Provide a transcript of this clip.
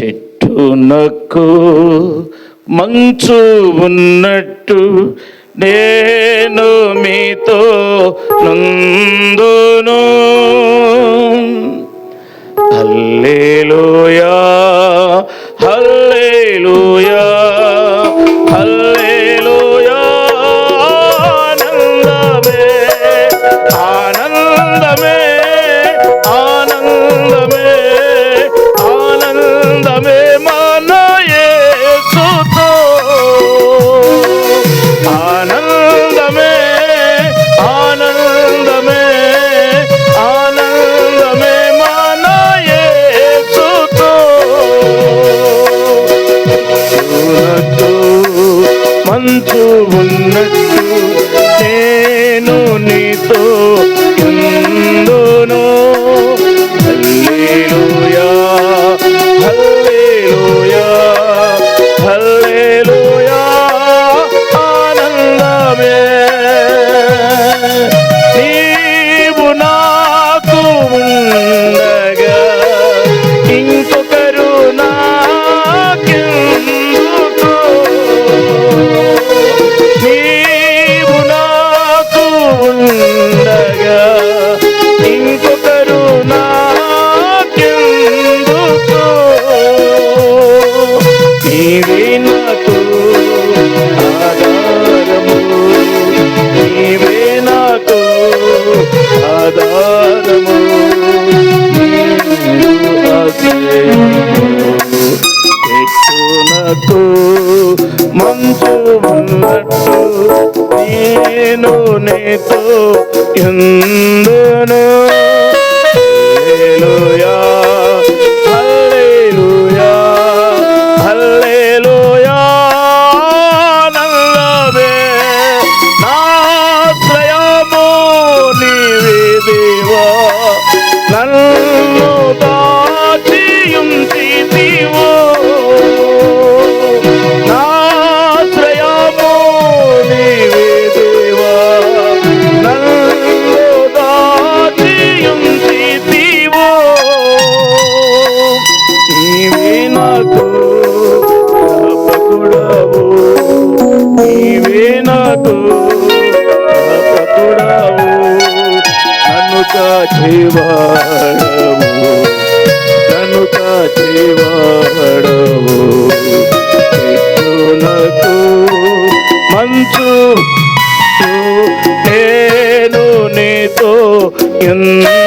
చెట్టునకు మంచు ఉన్నట్టు నేను మీతో నందును. అల్లే ఉన్నట్టు నేను నీతో ఉన్న പോ എന്തിനു కాచేవాడవు నన్ను కాచేవాడవు నాకు మంచు నేను నీతో ఎంత